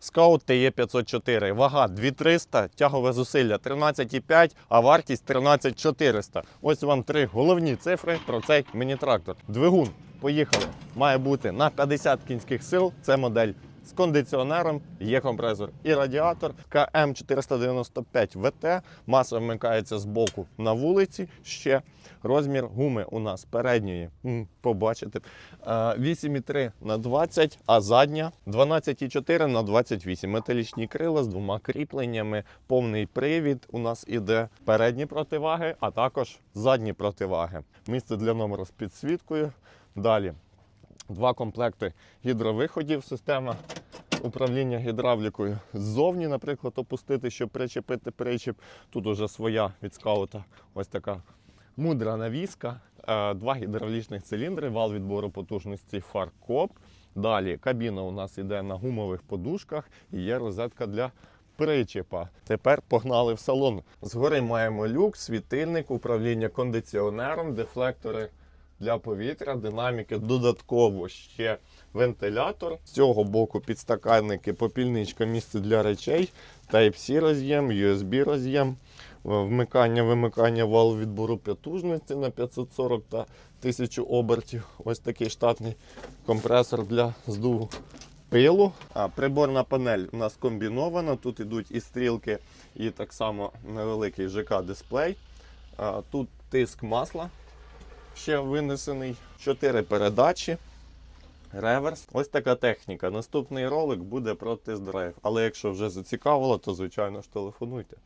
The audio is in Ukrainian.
Scout TE504, вага 2300, тягове зусилля 13,5, а вартість 13400. Ось вам три головні цифри про цей міні-трактор. Двигун, поїхали, має бути на 50 кінських сил. Це модель з кондиціонером, є компресор і радіатор. КМ495 ВТ, маса вмикається з боку на вулиці. Ще розмір гуми у нас передньої, побачите, е, 8,3 на 20, а задня 12,4 на 28. Металічні крила з двома кріпленнями, повний привід. У нас іде передні противаги, а також задні противаги. Місце для номеру з підсвіткою. Далі два комплекти гідровиходів, система управління гідравлікою ззовні, наприклад, опустити, щоб причепити причіп. Тут уже своя від скаута ось така мудра навіска, Е, два гідравлічних циліндри, вал відбору потужності фаркоп. Далі кабіна у нас йде на гумових подушках і є розетка для причепа. Тепер погнали в салон. Згори маємо люк, світильник, управління кондиціонером, дефлектори для повітря, динаміки, додатково ще вентилятор. З цього боку підстаканники, попільничка, місце для речей, Type-C роз'єм, USB роз'єм, вмикання, вимикання вал відбору потужності на 540 та 1000 обертів. Ось такий штатний компресор для здуву пилу. А приборна панель у нас комбінована. Тут ідуть і стрілки, і так само невеликий ЖК-дисплей. Тут тиск масла ще винесений, 4 передачі. Реверс. Ось така техніка. Наступний ролик буде про тест-драйв. Але якщо вже зацікавило, то звичайно ж телефонуйте.